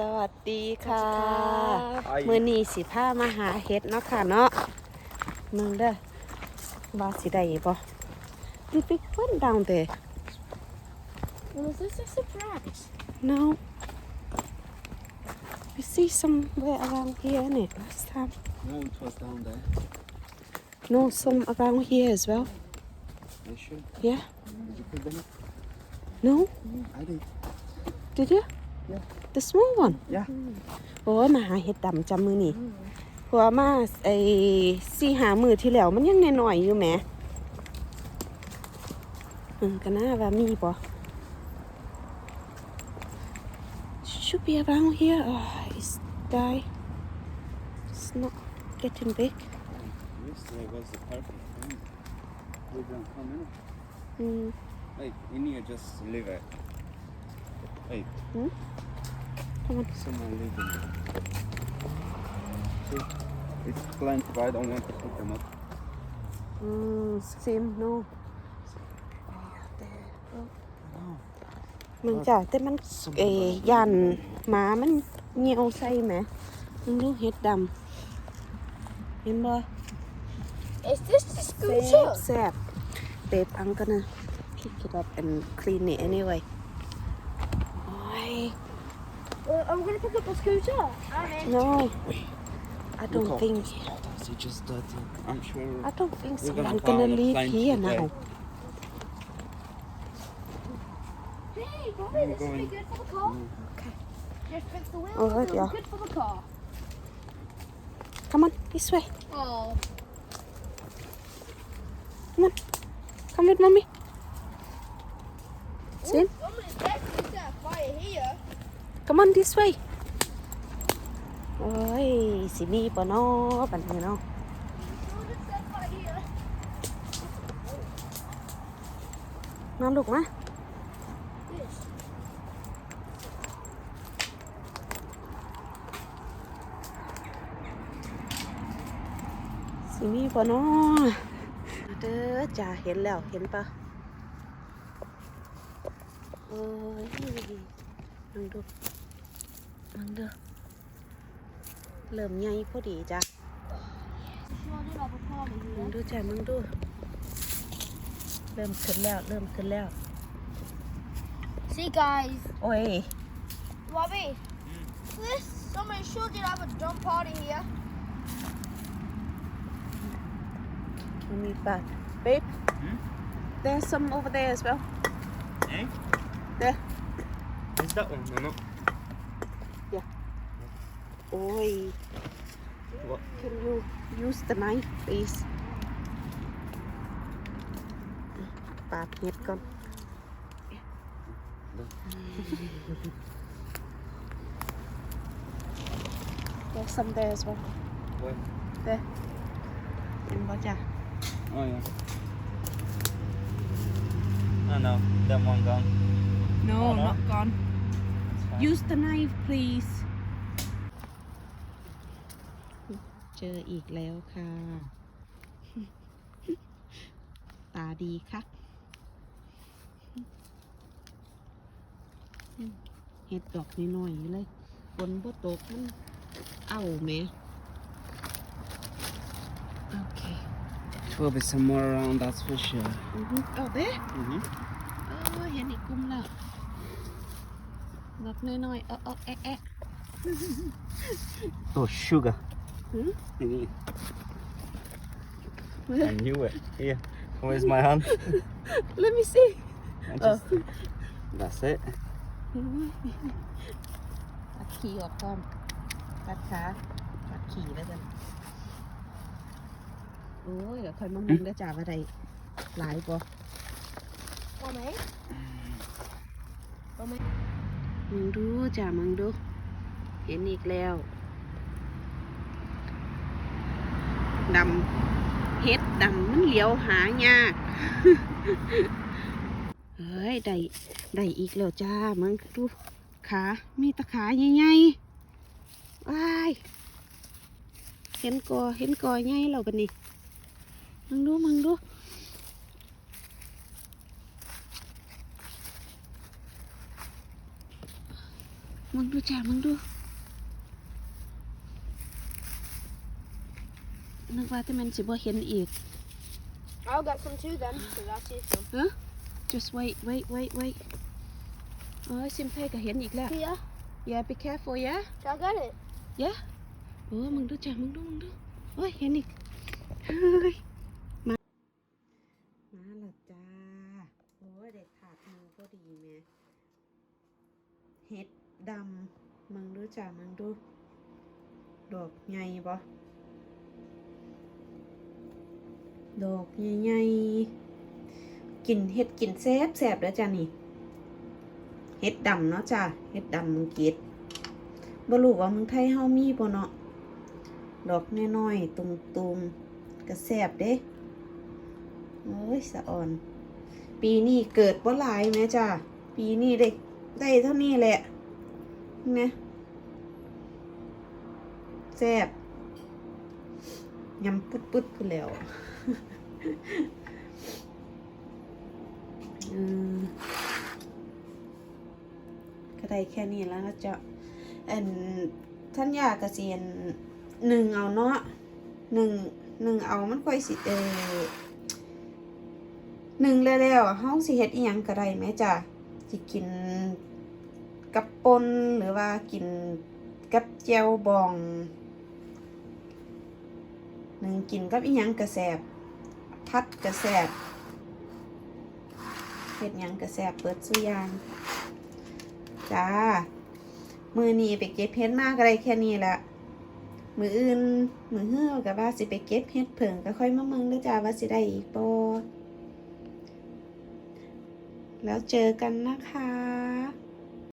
สวัสดีค่ะสวัสดีครับมือนี้สิพามาหาเห็ดเนาะค่ะเนาะมึงเด้อว่าสิได้บ่ Did we went down there Was this a surprise? No We see somewhere around here innit last time No, it was down there. No some around here as well Are you sure? Yeah Did you put them up? No I did. Did you Yeah. The small one Yeah. โอ้ยมาหาเห็ดดำจำมือนี่เพราะว่ามาไอ้สี่หามือที่แล้วมันยังน้อยๆอยู่แหมอืมก็น่าว่ามีบ่ should be around here oh, it's die it's not getting big Yesterday was the perfect time. We don't come in. อืม Wait, in here, just leave it. Hey. Hmm? Come on. Someone living. See? It's planted, but I don't want to pick them up. Mm, same, no. Mình chả tới mắn cái dàn má mắn nhiều say mẹ Mình đứng hết đầm Em bơ Is this the school shop? Sẹp Babe, I'm gonna pick it up and clean it anyway Uh, I'm gonna pick up the scooter. I'm in. no I don't Look think It's just dirty. I'm sure. I don't think We're gonna someone gonna leave here today. now Hey, Bobby, I'm this will be good for the car. okay Just fix the wheels. Alright, yeah. good for the car. come on this way Oh. come on. Come with mommy Sim Somebody's definitely set a fire here. Come on this way โอ้ยสิมีปะเนาะปันนี้เนาะ Someone just set fire here. มาลูกมา This. สิมีปะเนาะเด้อจ้าเห็นแล้วเห็นปะโอ้ยมึงดู มึงดูเริ่มใหญ่พอดีจ้ะ Sure did have a car มึง here. ดูจ้ะมึงดูเริ่มขึ้นแล้วเริ่มขึ้นแล้ว See, guys. โอ้ย Bobby. This somebody sure did have a dump party here. มันมีปลา babe Hmm? there's some over there as well Eh? There. Is that one or not? โอ้ย What? can you use the knife please ปาดเห็ดก่อน There's some there as well Where? there เห็นบ่จ้ะ Oh, yeah. Oh, no. That one gone. No Oh, no? not gone It's fine. use the knife please เจออีกแล้วค่ะ ตาดีค่ะเห็ดดอกน้อยๆอยู่เลยฝนบ่ตกมันเอาไหมโอเค It will be somewhere around, that's for sure. อือฮึเอาเด้ Mm-hmm. เออเห็นอีกกลุ่มแล้วดอกน้อยๆเออเออแอะแอะ Oh, sugar. Hmm? Yeah. I knew it. Here, where's my hand? Let me see I just, That's it. ตัดขี่ออกก่อนตัดขาตัดขี่แล้วกันโอ้ยเดี๋ยวคอยมามุงได้อจ่าอะไรหลายปะ Mommy. Mommy. มึงดูจ่ามึงดู เห็นอีกแล้ว ดำเฮ็ดดำมันเหลียวหายาก เฮ้ย ได้ได้อีกแล้วจ้ามึงดู ขา มีตะขาใหญ่ๆว้าย เห็นกอ เห็นกอใหญ่แล้วกันนี่มึงดูมึงดู มึงดูจ้ามึงดู นึกว่าแต่มันสิบ่เห็นอีก I'll get some too then, because I see some. just wait wait wait wait โอ้ยซิมไทยก็เห็นอีกแล้ว Here, yeah be careful yeah shall I get it? โอ้มึงดูจ้ามึงดูมึงดูโอ้ยเห็นอีกเฮ้ยมามาและจ้าโอ้ยเด็กขาดมือก็ดีแม่เห็ดดำมึงดูจ้ามึงดู ดอกใหญ่ปะ ดอกใหญ่ๆกินเห็ดกินแซ่บแซ่บแล้วจ้านี่ เห็ดดำเนาะจ้าเห็ดดำมึงกิดบ่รู้ว่าเมืองไทยเฮามีบ่เนาะ ดอกน้อยๆตุมๆก็แซบเด้โอ้ยสะอ่อน ปีนี้เกิดบ่หลายแม่จ้าปีนี้ได้ได้เท่านี้แหละนะแซบ ยำปุดปุดๆพูดแล้วอืมก็ได้แค่นี้แล้วนะจ๊ะอันท่านยากระเซียนหนึ่งเอาเนาะหนึ่งหนึ่งเอามันค่อยสิเออหนึ่งแล้วๆเฮาสิเฮ็ดอีหยังก็ได้แม่จ้ะสิกินกับปนหรือว่ากินกับแจ่วบอง หนึ่งกินกับอีหยังกระแสบพัดกระแสบเฮ็ดหยังกระแสบเปิดสุยางจ้า มือนี้ไปเก็บเห็ดมากอะไรแค่นี้ละมืออื่น มือเฮือกับว่าสิไปเก็บเห็ดเผิงก็ค่อยมาเมืองด้อจ้าว่าสิได้อีกบ่แล้วเจอกันนะคะ